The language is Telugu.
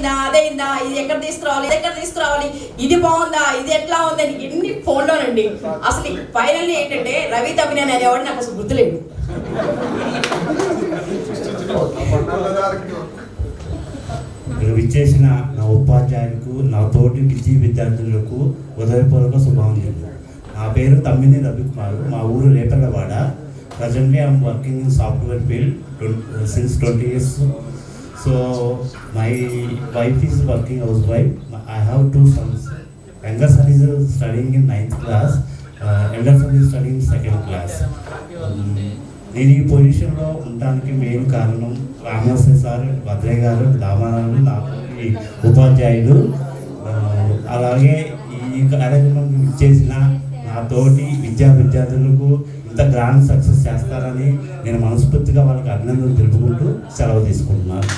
అదైందా అదైందా ఇది ఎక్కడ తీసుకురావాలి ఇది ఎక్కడ తీసుకురావాలి ఇది బాగుందా ఇది ఎట్లా ఉంది అని ఎన్ని ఫోన్లోనండి అసలు ఫైనల్లీ ఏంటంటే రవి తమ్మినేని అనేవాడు నాకు అసలు గుర్తులేదు ఇక్కడ విచ్చేసిన నా ఉపాధ్యాయులకు నా తోటి విద్య విద్యార్థులకు ఉదయపూర్వక శుభాంజలు నా పేరు తమ్మిని రవికుమార్ మా ఊరు Repallewada. Presently I'm working in software field since twenty years so my wife is working house wife I have two sons younger son is studying in ninth class elder son is studying second class నేను ఈ పొజిషన్లో ఉండడానికి మెయిన్ కారణం రామోసే సార్ భద్రయ్య గారు రామారావు నాకు ఉపాధ్యాయుడు uh, అలాగే ఈ కార్యక్రమం ఇచ్చేసిన తోటి విద్యా విద్యార్థులకు ఇంత గ్రాండ్ సక్సెస్ చేస్తారని నేను మనస్ఫూర్తిగా వాళ్ళకి అభినందనలు తెలుపుకుంటూ సెలవు తీసుకుంటున్నాను.